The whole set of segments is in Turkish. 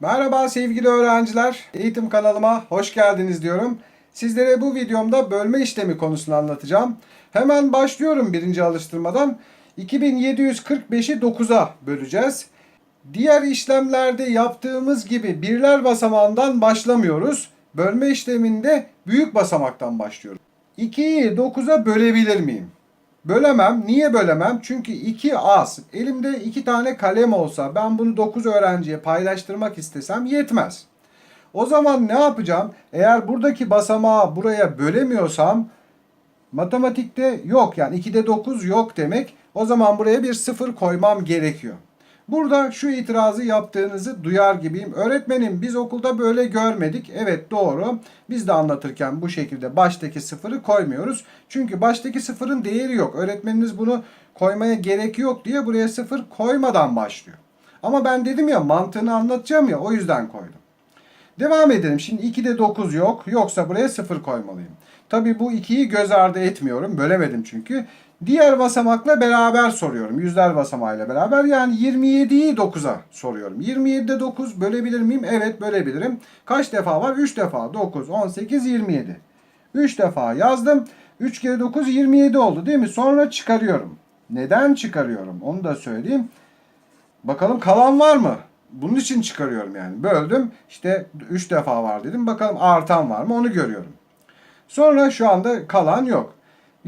Merhaba sevgili öğrenciler. Eğitim kanalıma hoş geldiniz diyorum. Sizlere bu videomda bölme işlemi konusunu anlatacağım. Hemen başlıyorum birinci alıştırmadan. 2745'i 9'a böleceğiz. Diğer işlemlerde yaptığımız gibi birler basamağından başlamıyoruz. Bölme işleminde büyük basamaktan başlıyoruz. 2'yi 9'a bölebilir miyim? Bölemem. Niye bölemem? Çünkü 2 az. Elimde 2 tane kalem olsa ben bunu 9 öğrenciye paylaştırmak istesem yetmez. O zaman ne yapacağım? Eğer buradaki basamağı buraya bölemiyorsam matematikte yok yani 2'de 9 yok demek. O zaman buraya bir sıfır koymam gerekiyor. Burada şu itirazı yaptığınızı duyar gibiyim. Öğretmenim biz okulda böyle görmedik. Evet doğru. Biz de anlatırken bu şekilde baştaki sıfırı koymuyoruz. Çünkü baştaki sıfırın değeri yok. Öğretmeniniz bunu koymaya gerek yok diye buraya sıfır koymadan başlıyor. Ama ben dedim ya mantığını anlatacağım ya o yüzden koydum. Devam edelim. Şimdi 2'de 9 yok. Yoksa buraya 0 koymalıyım. Tabi bu 2'yi göz ardı etmiyorum. Bölemedim çünkü. Diğer basamakla beraber soruyorum. Yüzler basamağıyla beraber. Yani 27'yi 9'a soruyorum. 27'de 9 bölebilir miyim? Evet bölebilirim. Kaç defa var? 3 defa. 9, 18, 27. 3 defa yazdım. 3 kere 9 27 oldu değil mi? Sonra çıkarıyorum. Neden çıkarıyorum? Onu da söyleyeyim. Bakalım kalan var mı? Bunun için çıkarıyorum yani. Böldüm. İşte 3 defa var dedim. Bakalım artan var mı? Onu görüyorum. Sonra şu anda kalan yok.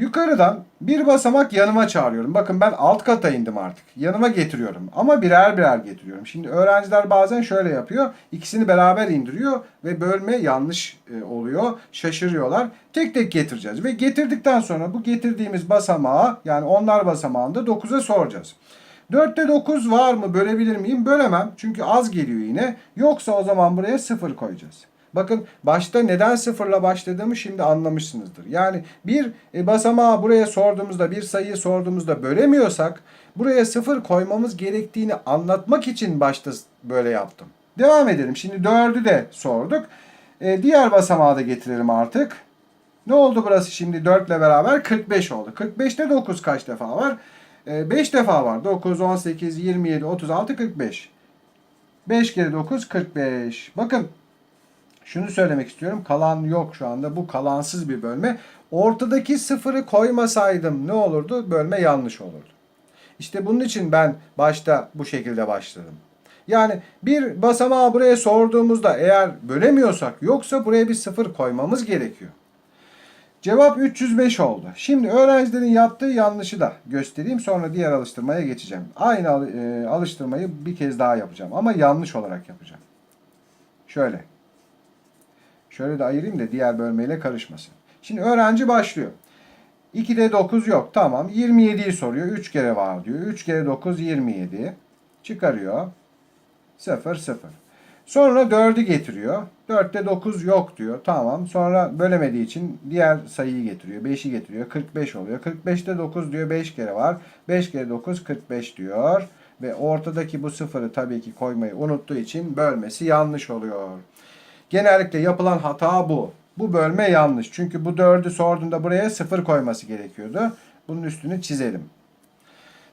Yukarıdan bir basamak yanıma çağırıyorum. Bakın ben alt kata indim artık. Yanıma getiriyorum. Ama birer birer getiriyorum. Şimdi öğrenciler bazen şöyle yapıyor. İkisini beraber indiriyor ve bölme yanlış e, oluyor. Şaşırıyorlar. Tek tek getireceğiz. Ve getirdikten sonra bu getirdiğimiz basamağı yani onlar basamağında 9'a soracağız. 4'te 9 var mı bölebilir miyim? Bölemem. Çünkü az geliyor yine. Yoksa o zaman buraya 0 koyacağız. Bakın başta neden sıfırla başladığımı şimdi anlamışsınızdır. Yani bir e, basamağı buraya sorduğumuzda, bir sayıyı sorduğumuzda bölemiyorsak buraya sıfır koymamız gerektiğini anlatmak için başta böyle yaptım. Devam edelim. Şimdi 4'ü de sorduk. E, diğer basamağı da getirelim artık. Ne oldu burası şimdi 4 ile beraber? 45 oldu. 45'te 9 kaç defa var? 5 defa var. 9, 18, 27, 36, 45. 5 kere 9, 45. Bakın şunu söylemek istiyorum. Kalan yok şu anda. Bu kalansız bir bölme. Ortadaki sıfırı koymasaydım ne olurdu? Bölme yanlış olurdu. İşte bunun için ben başta bu şekilde başladım. Yani bir basamağı buraya sorduğumuzda eğer bölemiyorsak yoksa buraya bir sıfır koymamız gerekiyor. Cevap 305 oldu. Şimdi öğrencilerin yaptığı yanlışı da göstereyim. Sonra diğer alıştırmaya geçeceğim. Aynı e, alıştırmayı bir kez daha yapacağım. Ama yanlış olarak yapacağım. Şöyle. Şöyle de ayırayım da diğer bölmeyle karışmasın. Şimdi öğrenci başlıyor. 2'de 9 yok. Tamam. 27'yi soruyor. 3 kere var diyor. 3 kere 9 27. Çıkarıyor. 0 0. Sonra 4'ü getiriyor. 4'te 9 yok diyor. Tamam. Sonra bölemediği için diğer sayıyı getiriyor. 5'i getiriyor. 45 oluyor. 45'te 9 diyor 5 kere var. 5 kere 9 45 diyor. Ve ortadaki bu sıfırı tabii ki koymayı unuttuğu için bölmesi yanlış oluyor. Genellikle yapılan hata bu. Bu bölme yanlış. Çünkü bu 4'ü sorduğunda buraya 0 koyması gerekiyordu. Bunun üstünü çizelim.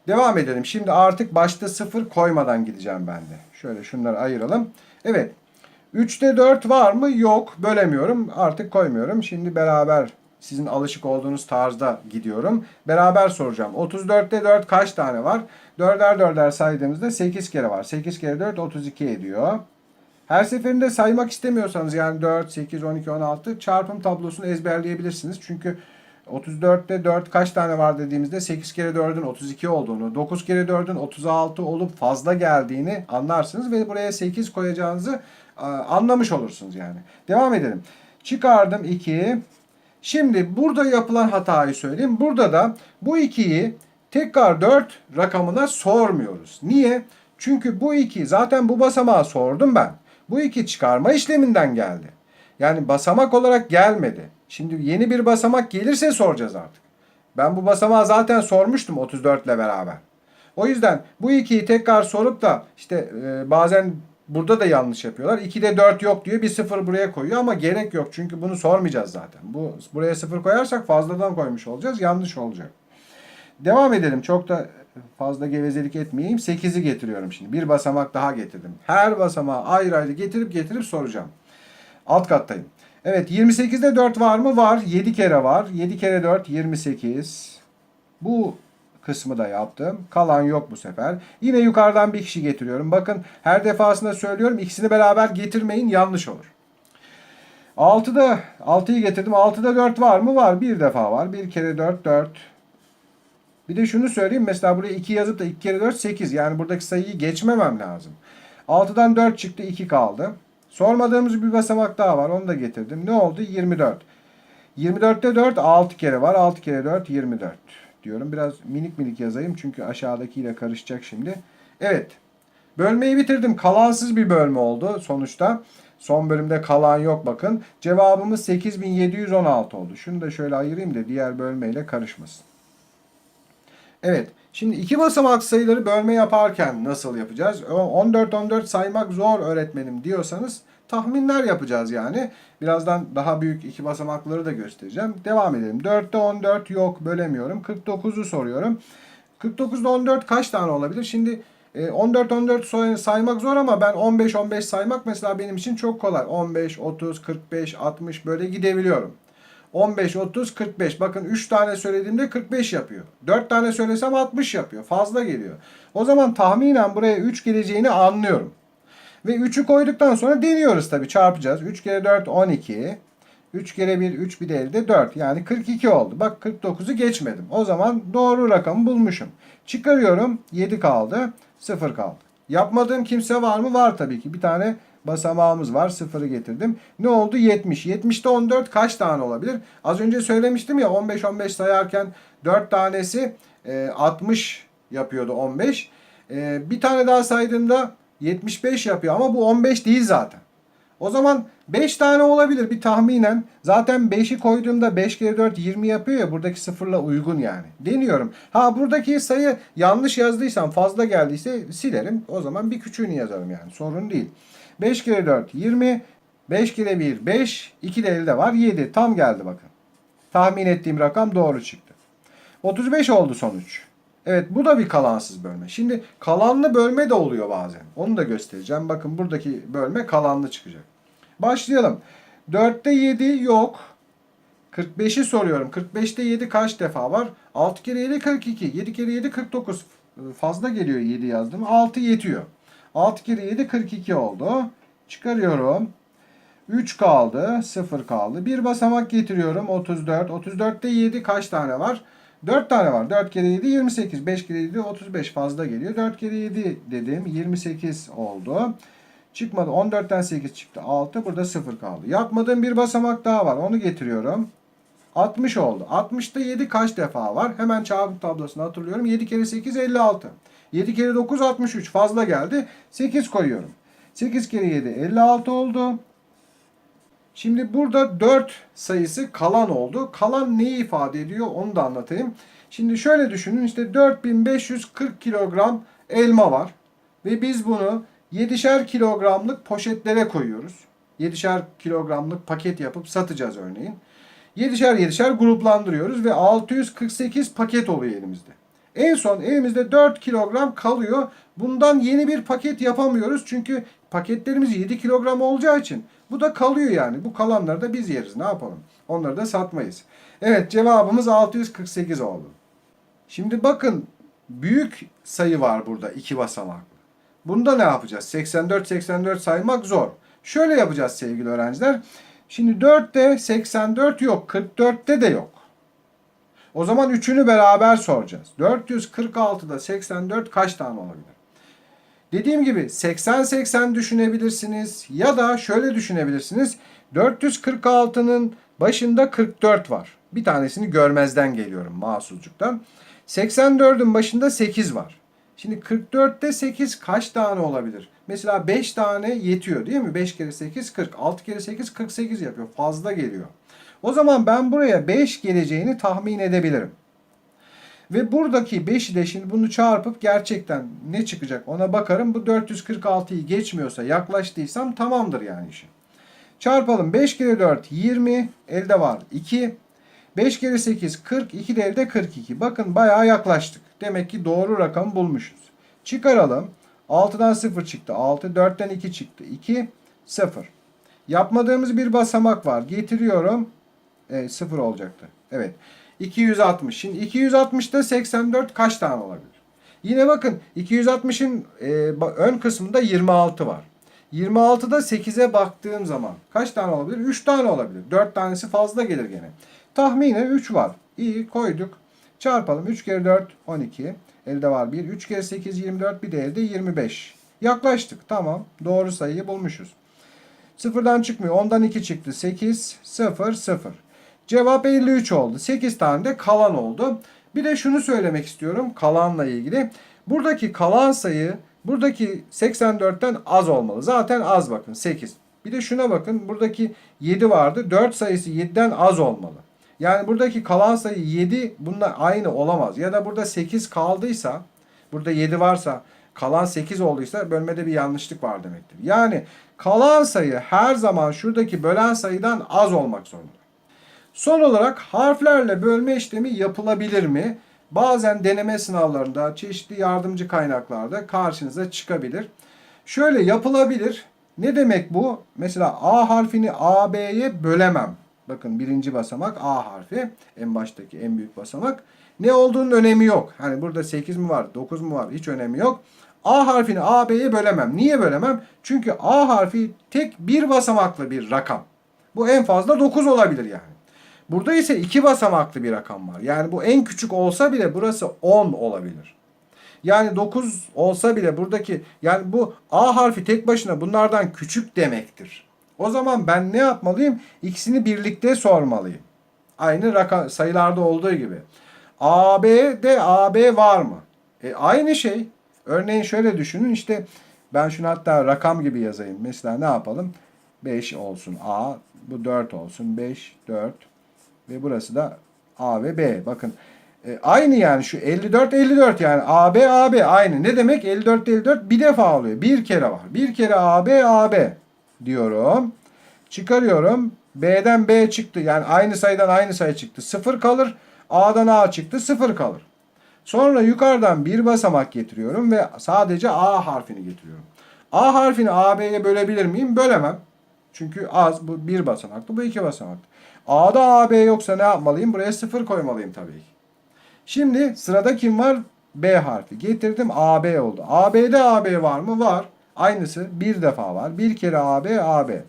Devam edelim. Şimdi artık başta 0 koymadan gideceğim ben de. Şöyle şunları ayıralım. Evet. 3'te 4 var mı? Yok. Bölemiyorum. Artık koymuyorum. Şimdi beraber sizin alışık olduğunuz tarzda gidiyorum. Beraber soracağım. 34'te 4 kaç tane var? 4'er 4'er saydığımızda 8 kere var. 8 kere 4 32 ediyor. Her seferinde saymak istemiyorsanız yani 4, 8, 12, 16 çarpım tablosunu ezberleyebilirsiniz. Çünkü 34'te 4 kaç tane var dediğimizde 8 kere 4'ün 32 olduğunu, 9 kere 4'ün 36 olup fazla geldiğini anlarsınız ve buraya 8 koyacağınızı e, anlamış olursunuz yani. Devam edelim. Çıkardım 2. Şimdi burada yapılan hatayı söyleyeyim. Burada da bu 2'yi tekrar 4 rakamına sormuyoruz. Niye? Çünkü bu 2 zaten bu basamağı sordum ben. Bu 2 çıkarma işleminden geldi. Yani basamak olarak gelmedi. Şimdi yeni bir basamak gelirse soracağız artık. Ben bu basamağı zaten sormuştum 34 ile beraber. O yüzden bu 2'yi tekrar sorup da işte e, bazen burada da yanlış yapıyorlar. 2'de 4 yok diyor bir 0 buraya koyuyor ama gerek yok. Çünkü bunu sormayacağız zaten. Bu Buraya 0 koyarsak fazladan koymuş olacağız yanlış olacak. Devam edelim. Çok da fazla gevezelik etmeyeyim. 8'i getiriyorum şimdi. Bir basamak daha getirdim. Her basamağı ayrı ayrı getirip getirip soracağım. Alt kattayım. Evet 28'de 4 var mı? Var. 7 kere var. 7 kere 4 28. Bu kısmı da yaptım. Kalan yok bu sefer. Yine yukarıdan bir kişi getiriyorum. Bakın her defasında söylüyorum. ikisini beraber getirmeyin yanlış olur. 6'da 6'yı getirdim. 6'da 4 var mı? Var. Bir defa var. 1 kere 4 4. Bir de şunu söyleyeyim. Mesela buraya 2 yazıp da 2 kere 4 8. Yani buradaki sayıyı geçmemem lazım. 6'dan 4 çıktı 2 kaldı. Sormadığımız bir basamak daha var. Onu da getirdim. Ne oldu? 24. 24'te 4 6 kere var. 6 kere 4 24 diyorum. Biraz minik minik yazayım çünkü aşağıdakiyle karışacak şimdi. Evet. Bölmeyi bitirdim. Kalansız bir bölme oldu sonuçta. Son bölümde kalan yok bakın. Cevabımız 8716 oldu. Şunu da şöyle ayırayım da diğer bölmeyle karışmasın. Evet. Şimdi iki basamak sayıları bölme yaparken nasıl yapacağız? 14 14 saymak zor öğretmenim diyorsanız tahminler yapacağız yani. Birazdan daha büyük iki basamakları da göstereceğim. Devam edelim. 4'te 14 yok bölemiyorum. 49'u soruyorum. 49'da 14 kaç tane olabilir? Şimdi 14 14 say- saymak zor ama ben 15 15 saymak mesela benim için çok kolay. 15 30 45 60 böyle gidebiliyorum. 15, 30, 45. Bakın 3 tane söylediğimde 45 yapıyor. 4 tane söylesem 60 yapıyor. Fazla geliyor. O zaman tahminen buraya 3 geleceğini anlıyorum. Ve 3'ü koyduktan sonra deniyoruz tabii çarpacağız. 3 kere 4 12. 3 kere 1 3 bir de elde 4. Yani 42 oldu. Bak 49'u geçmedim. O zaman doğru rakamı bulmuşum. Çıkarıyorum 7 kaldı 0 kaldı. Yapmadığım kimse var mı? Var tabii ki. Bir tane basamağımız var. Sıfırı getirdim. Ne oldu? 70. 70'te 14 kaç tane olabilir? Az önce söylemiştim ya 15-15 sayarken 4 tanesi e, 60 yapıyordu 15. E, bir tane daha saydığımda 75 yapıyor ama bu 15 değil zaten. O zaman 5 tane olabilir bir tahminen. Zaten 5'i koyduğumda 5 kere 4 20 yapıyor ya buradaki sıfırla uygun yani. Deniyorum. Ha buradaki sayı yanlış yazdıysam fazla geldiyse silerim. O zaman bir küçüğünü yazarım yani. Sorun değil. 5 kere 4 20. 5 kere 1 5. 2 de elde var 7. Tam geldi bakın. Tahmin ettiğim rakam doğru çıktı. 35 oldu sonuç. Evet bu da bir kalansız bölme. Şimdi kalanlı bölme de oluyor bazen. Onu da göstereceğim. Bakın buradaki bölme kalanlı çıkacak. Başlayalım. 4'te 7 yok. 45'i soruyorum. 45'te 7 kaç defa var? 6 kere 7 42. 7 kere 7 49. Fazla geliyor 7 yazdım. 6 yetiyor. 6 kere 7 42 oldu. Çıkarıyorum. 3 kaldı. 0 kaldı. Bir basamak getiriyorum. 34. 34'te 7 kaç tane var? 4 tane var. 4 kere 7 28. 5 kere 7 35 fazla geliyor. 4 kere 7 dedim. 28 oldu. Çıkmadı. 14'ten 8 çıktı. 6. Burada 0 kaldı. Yapmadığım bir basamak daha var. Onu getiriyorum. 60 oldu. 60'ta 7 kaç defa var? Hemen çarpım tablosunu hatırlıyorum. 7 kere 8 56. 7 kere 9 63. Fazla geldi. 8 koyuyorum. 8 kere 7 56 oldu. Şimdi burada 4 sayısı kalan oldu. Kalan neyi ifade ediyor onu da anlatayım. Şimdi şöyle düşünün işte 4540 kilogram elma var. Ve biz bunu 7'şer kilogramlık poşetlere koyuyoruz. 7'şer kilogramlık paket yapıp satacağız örneğin. 7'şer 7'şer gruplandırıyoruz ve 648 paket oluyor elimizde. En son elimizde 4 kilogram kalıyor. Bundan yeni bir paket yapamıyoruz. Çünkü paketlerimiz 7 kilogram olacağı için bu da kalıyor yani. Bu kalanları da biz yeriz. Ne yapalım? Onları da satmayız. Evet cevabımız 648 oldu. Şimdi bakın büyük sayı var burada iki basamaklı. Bunda ne yapacağız? 84 84 saymak zor. Şöyle yapacağız sevgili öğrenciler. Şimdi 4'te 84 yok. 44'te de yok. O zaman üçünü beraber soracağız. 446'da 84 kaç tane olabilir? Dediğim gibi 80-80 düşünebilirsiniz ya da şöyle düşünebilirsiniz. 446'nın başında 44 var. Bir tanesini görmezden geliyorum mahsulcuktan. 84'ün başında 8 var. Şimdi 44'te 8 kaç tane olabilir? Mesela 5 tane yetiyor değil mi? 5 kere 8 40. 6 kere 8 48 yapıyor. Fazla geliyor. O zaman ben buraya 5 geleceğini tahmin edebilirim. Ve buradaki 5'i de şimdi bunu çarpıp gerçekten ne çıkacak ona bakarım. Bu 446'yı geçmiyorsa yaklaştıysam tamamdır yani işim. Çarpalım 5 kere 4 20 elde var 2. 5 kere 8 40. 2 de elde 42. Bakın bayağı yaklaştık. Demek ki doğru rakamı bulmuşuz. Çıkaralım. 6'dan 0 çıktı. 6. 4'ten 2 çıktı. 2. 0. Yapmadığımız bir basamak var. Getiriyorum. E, 0 olacaktı. Evet. 260. Şimdi 260'da 84 kaç tane olabilir? Yine bakın 260'ın e, ön kısmında 26 var. 26'da 8'e baktığım zaman kaç tane olabilir? 3 tane olabilir. 4 tanesi fazla gelir gene. Tahminen 3 var. İyi koyduk. Çarpalım. 3 kere 4 12. Elde var 1. 3 kere 8 24. Bir de elde 25. Yaklaştık. Tamam. Doğru sayıyı bulmuşuz. Sıfırdan çıkmıyor. Ondan 2 çıktı. 8, 0, 0. Cevap 53 oldu. 8 tane de kalan oldu. Bir de şunu söylemek istiyorum kalanla ilgili. Buradaki kalan sayı buradaki 84'ten az olmalı. Zaten az bakın 8. Bir de şuna bakın buradaki 7 vardı. 4 sayısı 7'den az olmalı. Yani buradaki kalan sayı 7 bununla aynı olamaz. Ya da burada 8 kaldıysa burada 7 varsa kalan 8 olduysa bölmede bir yanlışlık var demektir. Yani kalan sayı her zaman şuradaki bölen sayıdan az olmak zorunda. Son olarak harflerle bölme işlemi yapılabilir mi? Bazen deneme sınavlarında, çeşitli yardımcı kaynaklarda karşınıza çıkabilir. Şöyle yapılabilir. Ne demek bu? Mesela A harfini AB'ye bölemem. Bakın birinci basamak A harfi. En baştaki en büyük basamak. Ne olduğunun önemi yok. Hani burada 8 mi var, 9 mu var hiç önemi yok. A harfini AB'ye bölemem. Niye bölemem? Çünkü A harfi tek bir basamaklı bir rakam. Bu en fazla 9 olabilir yani. Burada ise iki basamaklı bir rakam var. Yani bu en küçük olsa bile burası 10 olabilir. Yani 9 olsa bile buradaki yani bu A harfi tek başına bunlardan küçük demektir. O zaman ben ne yapmalıyım? İkisini birlikte sormalıyım. Aynı rakam sayılarda olduğu gibi. AB'de AB var mı? E, aynı şey. Örneğin şöyle düşünün işte ben şunu hatta rakam gibi yazayım. Mesela ne yapalım? 5 olsun A, bu 4 olsun. 5, 4 ve burası da A ve B. Bakın e, aynı yani şu 54 54 yani AB AB aynı. Ne demek 54 54 bir defa oluyor. Bir kere var. Bir kere AB AB diyorum. Çıkarıyorum. B'den B çıktı. Yani aynı sayıdan aynı sayı çıktı. 0 kalır. A'dan A çıktı. 0 kalır. Sonra yukarıdan bir basamak getiriyorum ve sadece A harfini getiriyorum. A harfini AB'ye bölebilir miyim? Bölemem. Çünkü az bu bir basamaklı bu iki basamaklı. A'da AB yoksa ne yapmalıyım? Buraya sıfır koymalıyım tabii. Şimdi sırada kim var? B harfi. Getirdim AB oldu. AB'de AB var mı? Var. Aynısı bir defa var. Bir kere AB AB.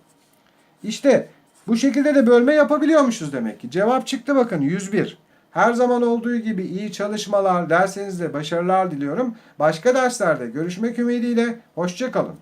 İşte bu şekilde de bölme yapabiliyormuşuz demek ki. Cevap çıktı bakın 101. Her zaman olduğu gibi iyi çalışmalar, dersinizde başarılar diliyorum. Başka derslerde görüşmek ümidiyle. Hoşçakalın.